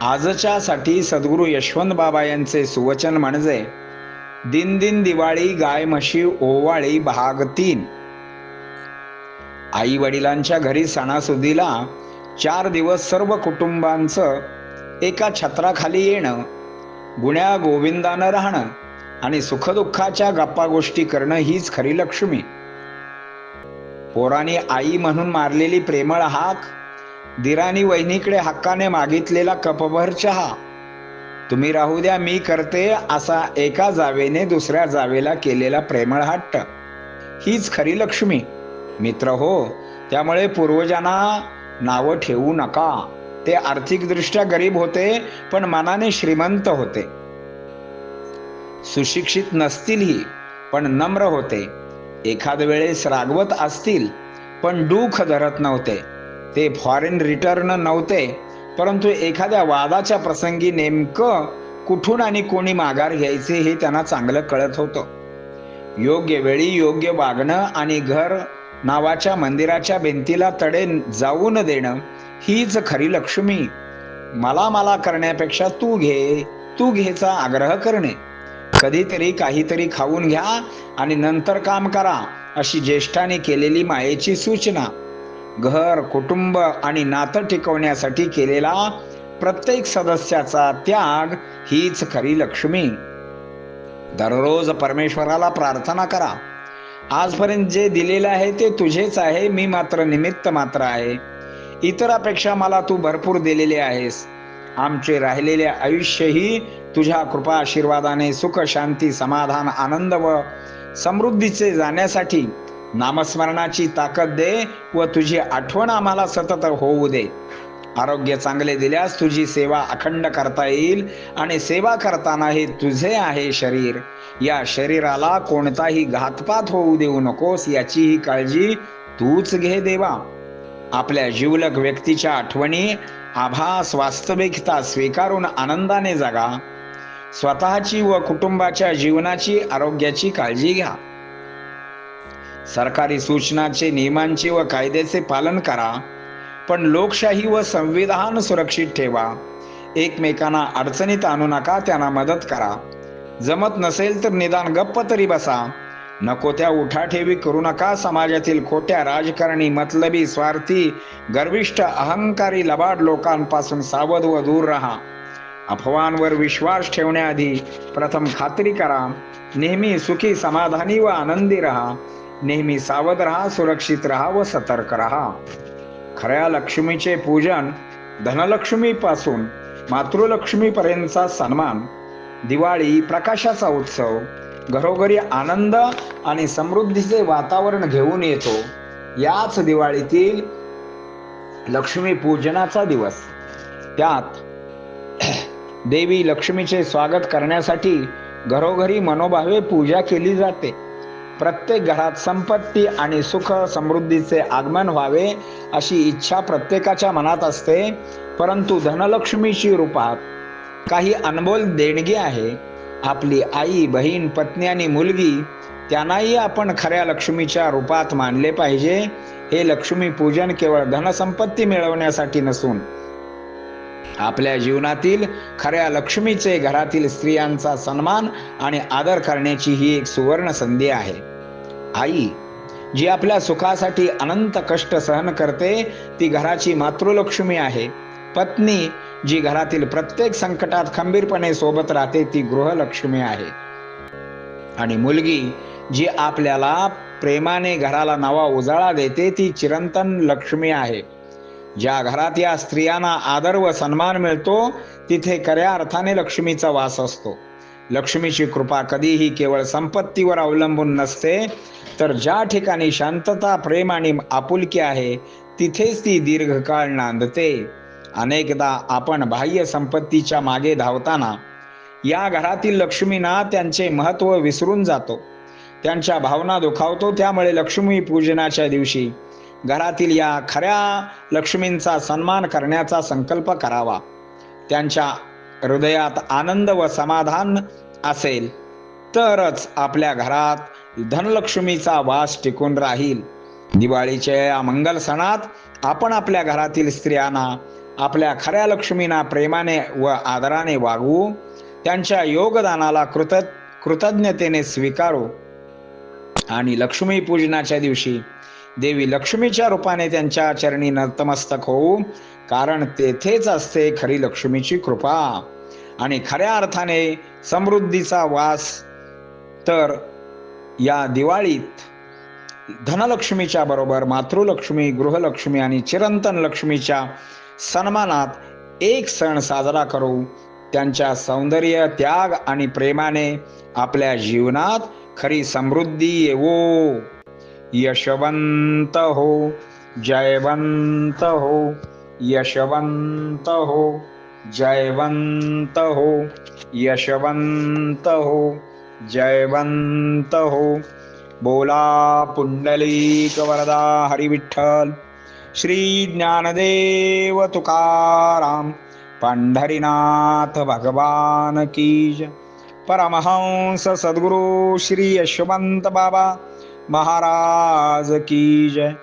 आजच्या साठी सद्गुरू यशवंत बाबा यांचे सुवचन म्हणजे दिन दिन दिवाळी गाय म्हशी ओवाळी भाग तीन. आई वडिलांच्या घरी सणासुदीला चार दिवस सर्व कुटुंबांचं एका छत्राखाली येणं गुण्या गोविंदानं राहणं आणि सुखदुःखाच्या गप्पा गोष्टी करणं हीच खरी लक्ष्मी. पोराने आई म्हणून मारलेली प्रेमळ हाक दिराणी वहिनीकडे हक्काने मागितलेला कपभर चहा. तुम्ही राहू द्या मी करते असा एका जावेने दुसऱ्या जावेला केलेला प्रेमळ हट्ट हीच खरी लक्ष्मी. मित्र हो त्यामुळे पूर्वजांना नावं ठेवू नका. ते आर्थिकदृष्ट्या गरीब होते पण मनाने श्रीमंत होते. सुशिक्षित नसतीलही पण नम्र होते. एखाद वेळेस रागवत असतील पण दुःख धरत नव्हते. ते फॉरेन रिटर्न नव्हते परंतु एखाद्या वादाच्या प्रसंगी नेमकं कुठून आणि कोणी माघार घ्यायचे हे त्यांना चांगलं कळत होतं. योग्य वेळी योग्य वागणं आणि घर नावाच्या मंदिराच्या भिंतीला तडे जाऊ न देणं हीच खरी लक्ष्मी. मला मला करण्यापेक्षा तू घे तू घेचा आग्रह करणे. कधीतरी काहीतरी खाऊन घ्या आणि नंतर काम करा अशी ज्येष्ठाने केलेली मायेची सूचना. घर कुटुंब आणि नातं टिकवण्यासाठी केलेला प्रत्येक सदस्याचा त्याग हीच खरी लक्ष्मी. दररोज परमेश्वराला प्रार्थना करा. आजपर्यंत जे दिलेलं आहे ते तुझेच आहे मी मात्र निमित्त मात्र आहे. इतरापेक्षा मला तू भरपूर दिलेले आहेस. आमचे राहिलेले आयुष्यही तुझ्या कृपा आशीर्वादाने सुख शांती समाधान आनंद व समृद्धीचे जाण्यासाठी नामस्मरणाची ताकद दे व तुझी आठवण आम्हाला सतत होऊ दे. आरोग्य चांगले दिल्यास तुझी सेवा अखंड करता येईल आणि सेवा करताना हे तुझे आहे शरीर. या शरीराला कोणताही घातपात होऊ देऊ नकोस याचीही काळजी तूच घे देवा. आपल्या जीवलक व्यक्तीच्या आठवणी आभास वास्तविकता स्वीकारून आनंदाने जगा. स्वतःची व कुटुंबाच्या जीवनाची आरोग्याची काळजी घ्या. सरकारी सूचनाचे नियमांचे व कायद्याचे पालन करा पण लोकशाही व संविधान सुरक्षित ठेवा. एकमेकांना अडचणीत आणू नका त्यांना मदत करा. जमत नसेल तर निदान गप्प तरी बसा. नको त्या उठाठेवी करू नका समाजातील खोट्या राजकारणी मतलबी स्वार्थी गर्विष्ठ अहंकारी लबाड लोकांपासून सावध व दूर राहा. अफवांवर विश्वास ठेवण्याआधी प्रथम खात्री करा. नेहमी सुखी समाधानी व आनंदी राहा. नेहमी सावध राहा सुरक्षित राहा व सतर्क राहा. खऱ्या लक्ष्मीचे पूजन धनलक्ष्मीपासून मातृलक्ष्मीपर्यंतचा सन्मान दिवाळी प्रकाशाचा उत्सव घरोघरी आनंद आणि समृद्धीचे वातावरण घेऊन येतो. याच दिवाळीतील लक्ष्मी पूजनाचा दिवस. त्यात देवी लक्ष्मीचे स्वागत करण्यासाठी घरोघरी मनोभावे पूजा केली जाते. प्रत्येक घरात संपत्ती आणि सुख समृद्धीचे आगमन व्हावे अशी इच्छा प्रत्येकाच्या मनात असते परंतु धनलक्ष्मीची रूपात काही अनमोल देणगी आहे. आपली आई बहीण पत्नी आणि मुलगी त्यांनाही आपण खऱ्या लक्ष्मीच्या रूपात मानले पाहिजे. हे लक्ष्मी पूजन केवळ धनसंपत्ती मिळवण्यासाठी नसून आपल्या जीवनातील खऱ्या लक्ष्मीचे घरातील स्त्रियांचा सन्मान आणि आदर करण्याची ही एक सुवर्ण संधी आहे. आई जी आपल्या सुखासाठी अनंत कष्ट सहन करते ती घराची मातृलक्ष्मी आहे. पत्नी जी घरातील प्रत्येक संकटात खंबीरपणे सोबत राहते ती गृहलक्ष्मी आहे. आणि मुलगी जी आपल्याला प्रेमाने घराला नवा उजाळा देते ती चिरंतन लक्ष्मी आहे. ज्या घरात या स्त्रियांना आदर व सन्मान मिळतो तिथे खऱ्या अर्थाने लक्ष्मीचा वास असतो. लक्ष्मीची कृपा कधीही केवळ संपत्तीवर अवलंबून नसते. तर ज्या ठिकाणी शांतता प्रेम आणि आपुलकी आहे तिथेच ती दीर्घकाळ नांदते. अनेकदा आपण बाह्य संपत्तीच्या मागे धावताना या घरातील लक्ष्मींना त्यांचे महत्त्व विसरून जातो. त्यांच्या भावना दुखावतो त्यामुळे लक्ष्मी पूजनाच्या दिवशी घरातील या खऱ्या लक्ष्मींचा सन्मान करण्याचा संकल्प करावा. त्यांच्या हृदयात आनंद व समाधान असेल तरच आपल्या घरात धनलक्ष्मीचा वास टिकून राहील. दिवाळीच्या या मंगल सणात आपण आपल्या घरातील स्त्रियांना आपल्या खऱ्या लक्ष्मीना प्रेमाने व आदराने वागवू त्यांच्या योगदानाला कृत कृतज्ञतेने स्वीकारू. आणि लक्ष्मी पूजनाच्या दिवशी देवी लक्ष्मीच्या रूपाने त्यांच्या चरणी नतमस्तक होऊ कारण तेथेच असते खरी लक्ष्मीची कृपा. आणि खऱ्या अर्थाने समृद्धीचा वास. तर या दिवाळीत धनलक्ष्मीच्या बरोबर मातृलक्ष्मी गृहलक्ष्मी आणि चिरंतन लक्ष्मीच्या सन्मानात एक सण साजरा करू त्यांच्या सौंदर्य त्याग आणि प्रेमाने आपल्या जीवनात खरी समृद्धी येवो. यशवंत हो जयवंत हो यशवंत हो जयवंत हो यशवंत हो जयवंत हो बोला पुंडलीक वरदा हरिविठ्ठल श्री ज्ञानदेव तुकाराम पंढरीनाथ भगवान की परमहंस सद्गुरु श्री यशवंत बाबा महाराज की जय।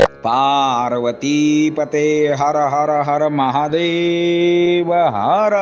पार्वती पते हर हर हर महादेव हर।